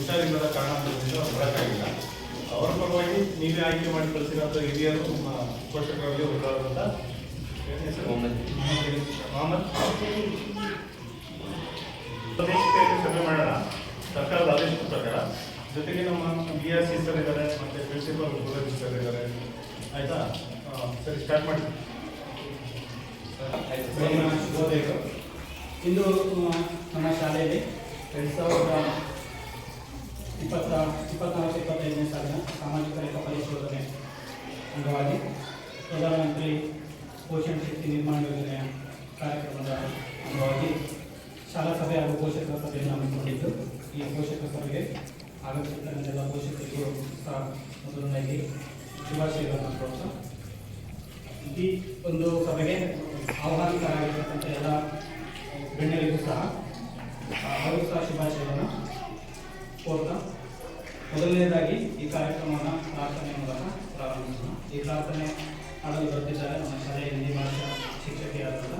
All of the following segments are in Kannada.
ಹುಷಾರಿಲ್ಲದ ಕಾರಣದಿಂದ ಬರೋಕ್ಕಾಗಿಲ್ಲ. ಅವರ ಪರವಾಗಿ ನೀವೇ ಆಯ್ಕೆ ಮಾಡಿ ಕಳಿಸಿರೋಂಥ ಹಿರಿಯರು ನಮ್ಮ ಪೋಷಕರಲ್ಲಿ ಪ್ರದೇಶಕ್ಕೆ ಸಭೆ ಮಾಡೋಣ. ಸರ್ಕಾರದ ಆದೇಶದ ಪ್ರಕಾರ ಜೊತೆಗೆ ನಮ್ಮ ಬಿ ಆರ್ ಸಿ ಸರ್ ಇದ್ದಾರೆ ಮತ್ತೆ ಪ್ರಿನ್ಸಿಪಲ್ ಗುರುರಾಜ್ ಸರ್ ಇದ್ದಾರೆ. ಆಯಿತಾ? ಸರಿ ಸ್ಟಾರ್ಟ್ ಮಾಡಿ. ಇಂದು ನಮ್ಮ ಶಾಲೆಯಲ್ಲಿ ಎರಡು ಸಾವಿರದ ಇಪ್ಪತ್ತ ಇಪ್ಪತ್ನಾಲ್ಕು ಇಪ್ಪತ್ತೈದನೇ ಸಾಲಿನ ಸಾಮಾಜಿಕ ಲೆಕ್ಕ ಪರಿಶೋಧನೆ ಅಂಗವಾಗಿ ಪ್ರಧಾನಮಂತ್ರಿ ಪೋಷಣ ಶಕ್ತಿ ನಿರ್ಮಾಣ ಯೋಜನೆಯ ಕಾರ್ಯಕ್ರಮದ ಅಂಗವಾಗಿ ಶಾಲಾ ಸಭೆ ಹಾಗೂ ಪೋಷಕರ ಸಭೆಯನ್ನು ಹಮ್ಮಿಕೊಂಡಿದ್ದು ಈ ಪೋಷಕರ ಸಭೆಗೆ ಆಗಮಿಸಿದ ಪೋಷಕರಿಗೂ ಸಹ ಮೊದಲನೇದಾಗಿ ಶುಭಾಶಯಗಳನ್ನು ಕೊಡ್ತಾ ಈ ಒಂದು ಸಭೆಗೆ ಆಹ್ವಾನಿತರಾಗಿರ್ತಕ್ಕಂಥ ಎಲ್ಲ ಗಣ್ಯರಿಗೂ ಸಹ ಅವರು ಸಹ ಶುಭಾಶಯವನ್ನು ಕೋರ್ತಾ ಮೊದಲನೇದಾಗಿ ಈ ಕಾರ್ಯಕ್ರಮವನ್ನು ಪ್ರಾರ್ಥನೆ ಮೂಲಕ ಪ್ರಾರಂಭಿಸೋಣ. ಈ ಪ್ರಾರ್ಥನೆ ಮಾಡಲು ಬರುತ್ತಿದ್ದಾರೆ ನಮ್ಮ ಶಾಲೆಯ ಹಿಂದಿ ಭಾಷಾ ಶಿಕ್ಷಕಿಯಾದಂಥ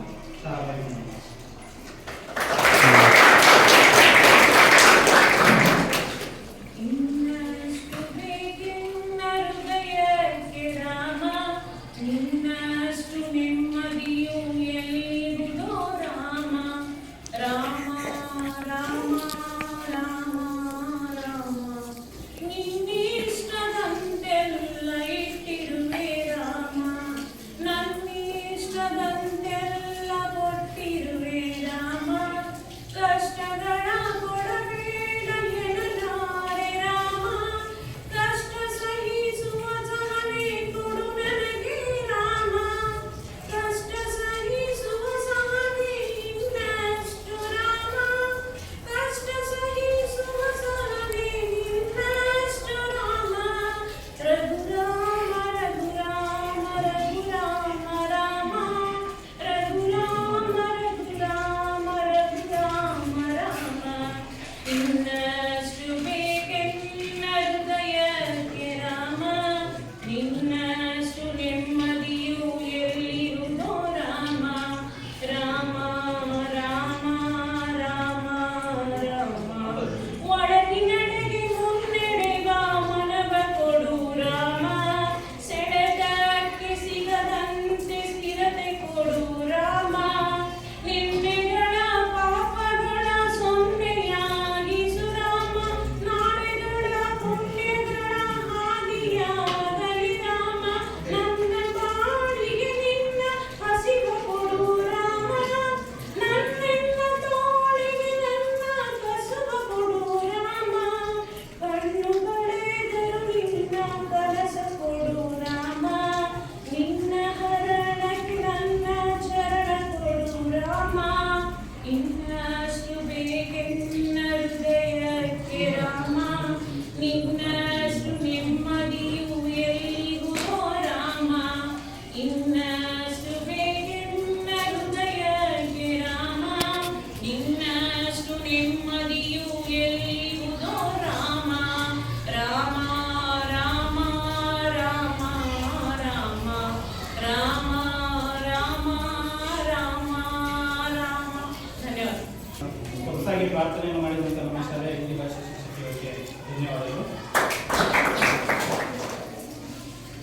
ಹೊಸದಾಗಿ ಪ್ರಾರ್ಥನೆಯನ್ನು ಮಾಡಿದಂಥ ನಮ್ಮ ಶಾಲೆಯ ಹಿಂದಿ ಭಾಷಾ ಶಿಕ್ಷಕರಿಗೆ ಧನ್ಯವಾದಗಳು.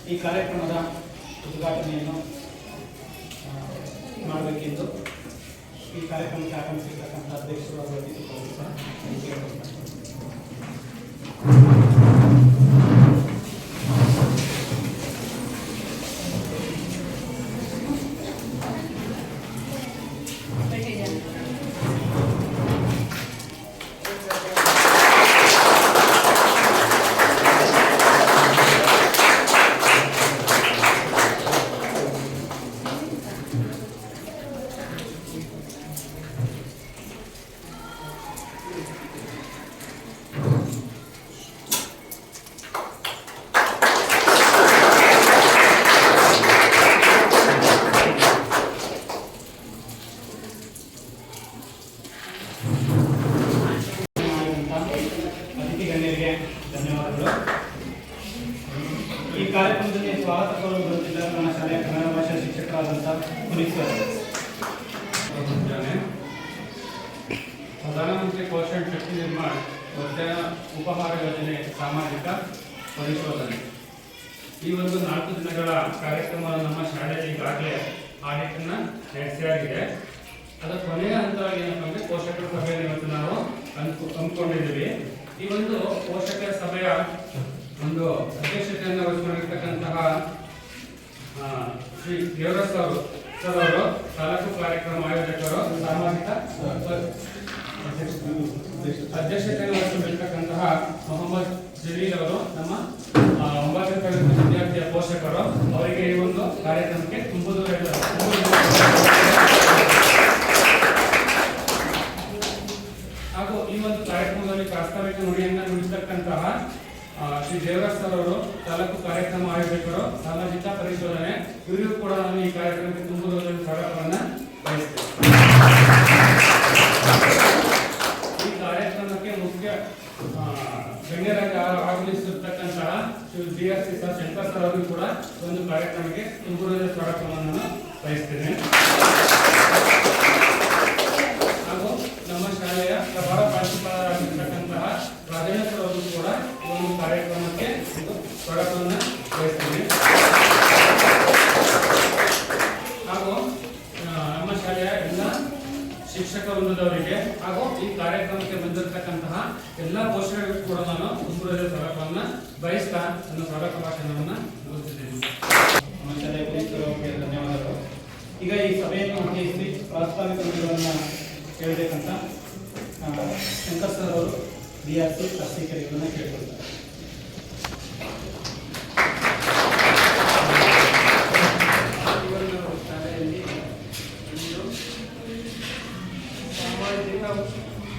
ಈ ಕಾರ್ಯಕ್ರಮದ ಉದ್ಘಾಟನೆಯನ್ನು ಮಾಡಬೇಕೆಂದು ಈ ಕಾರ್ಯಕ್ರಮಕ್ಕೆ ಆಗಮಿಸಿರ್ತಕ್ಕಂಥ ಅಧ್ಯಕ್ಷರು ಹಾಗೂ ಪ್ರಧಾನಮಂತ್ರಿ ಪೋಷಣ್ ಶಕ್ತಿ ನಿರ್ಮಾಣ ಮಧ್ಯಾಹ್ನ ಉಪಹಾರ ಯೋಜನೆ ಸಾಮಾಜಿಕ ಪರಿಶೋಧನೆ. ಈ ಒಂದು ನಾಲ್ಕು ದಿನಗಳ ಕಾರ್ಯಕ್ರಮ ನಮ್ಮ ಶಾಲೆಯಲ್ಲಿ ಈಗಾಗಲೇ ಆಡಿಟ್ ನಡೆಸಿ ನಡೆಸಿಯಾಗಿದೆ ಅದರ ಕೊನೆಯ ಹಂತವಾಗಿ ಏನಪ್ಪ ಅಂದ್ರೆ ಪೋಷಕರ ಸಭೆಯನ್ನು ಇವತ್ತು ನಾವು ಅನ್ಕು, ಅಂದ್ಕೊಂಡಿದ್ದೀವಿ. ಈ ಒಂದು ಪೋಷಕರ ಸಭೆಯ ಒಂದು ಅಧ್ಯಕ್ಷತೆಯನ್ನು ವಹಿಸಿಕೊಂಡಿರ್ತಕ್ಕಂತಹ ಶ್ರೀ ದೇವರಾಜ್ ಅವರು ಸರ್ ಅವರು, ತಾಲೂಕು ಕಾರ್ಯಕ್ರಮ ಆಯೋಜಕರು, ಸಾಮಾಜಿಕ ಅಧ್ಯಕ್ಷತೆಯನ್ನು ವಹಿಸಿರ್ತಕ್ಕಂತಹ ಮೊಹಮ್ಮದ್ ಜಲೀಲ್ ಅವರು ನಮ್ಮ ಒಂಬತ್ತನೇ ತರಗತಿ ವಿದ್ಯಾರ್ಥಿಯ ಪೋಷಕರು. ಅವರಿಗೆ ಈ ಒಂದು ಕಾರ್ಯಕ್ರಮಕ್ಕೆ ತುಂಬುದು ಹಾಗೂ ಈ ಒಂದು ಕಾರ್ಯಕ್ರಮದಲ್ಲಿ ಪ್ರಾಸ್ತಾವಿಕ ನುಡಿಯನ್ನು ನುಡಿಸತಕ್ಕಂತಹ ಶ್ರೀ ದೇವರಾಜ್ ಅವರು, ತಾಲೂಕು ಕಾರ್ಯಕ್ರಮ ಆಯೋಜಕರು, ಸಾಮಾಜಿಕ ಪರಿಶೋಧನೆ, ಇವರಿಗೂ ಕೂಡ ನಾನು ಈ ಕಾರ್ಯಕ್ರಮಕ್ಕೆ ತುಂಬುವುದರಲ್ಲಿ ಸ್ವಾಗತವನ್ನ B R C sir, Shankar sir ಅವರು ಕೂಡ ಒಂದು ಕಾರ್ಯಕ್ರಮಕ್ಕೆ ತುಂಬುವುದರಲ್ಲಿ ಸ್ವಾಗತವನ್ನು ನಾನು ಬಯಸ್ತೇನೆ ಹಾಗೂ ನಮ್ಮ ಶಾಲೆಯ ಪ್ರಭಾರ ಪ್ರಾಂಶುಪಾಲರಾಗಿರ್ತಕ್ಕಂತಹ ರಾಜೇಂದ್ರ ಅವರು ಕೂಡ ಒಂದು ಕಾರ್ಯಕ್ರಮಕ್ಕೆ ಸ್ವಾಗತವನ್ನು ಬಯಸ್ತೇನೆ ಹಾಗೂ ಆ, ನಮ್ಮ ಶಾಲೆಯ ಎಲ್ಲ ಶಿಕ್ಷಕ ವೃಂದದವರಿಗೆ ಹಾಗೂ ಈ ಕಾರ್ಯಕ್ರಮಕ್ಕೆ ಬಂದಿರತಕ್ಕಂತಹ ಎಲ್ಲ ಪೋಷಕರಿಗೂ ಕೂಡ ನಾನು ತುಂಬುರದ ಸ್ವರೂಪವನ್ನು ಬಯಸ್ತಾ ನನ್ನ ಸ್ವರೂಪ ಭಾಷಣವನ್ನು ಮುಗಿಸಿದ್ದೇನೆ ಧನ್ಯವಾದಗಳು. ಈಗ ಈ ಸಭೆಯನ್ನು ಉದ್ದೇಶಿಸಿ ಪ್ರಾಸ್ತಾವಿಕ ವಿಷಯಗಳನ್ನು ಕೇಳಬೇಕಂತ ಶಂಕರ್ ಸರ್ ಅವರು ಬಿ ಆರ್ ಸಿ ಅರ್ಚಕರಿಗಳನ್ನು ಕೇಳ್ಕೊಳ್ತಾರೆ.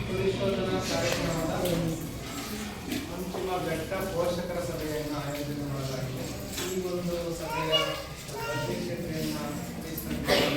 ಕುರಿಸೋಧನಾ ಕಾರ್ಯಕ್ರಮದ ಅಂತಿಮ ಘಟ್ಟ ಪೋಷಕರ ಸಭೆಯನ್ನು ಆಯೋಜನೆ ಮಾಡಲಾಗಿದೆ ಈ ಒಂದು ಸಭೆಯ ಅಧ್ಯಕ್ಷತೆಯನ್ನು ವಹಿಸಿಕೊಂಡಿದ್ದಾರೆ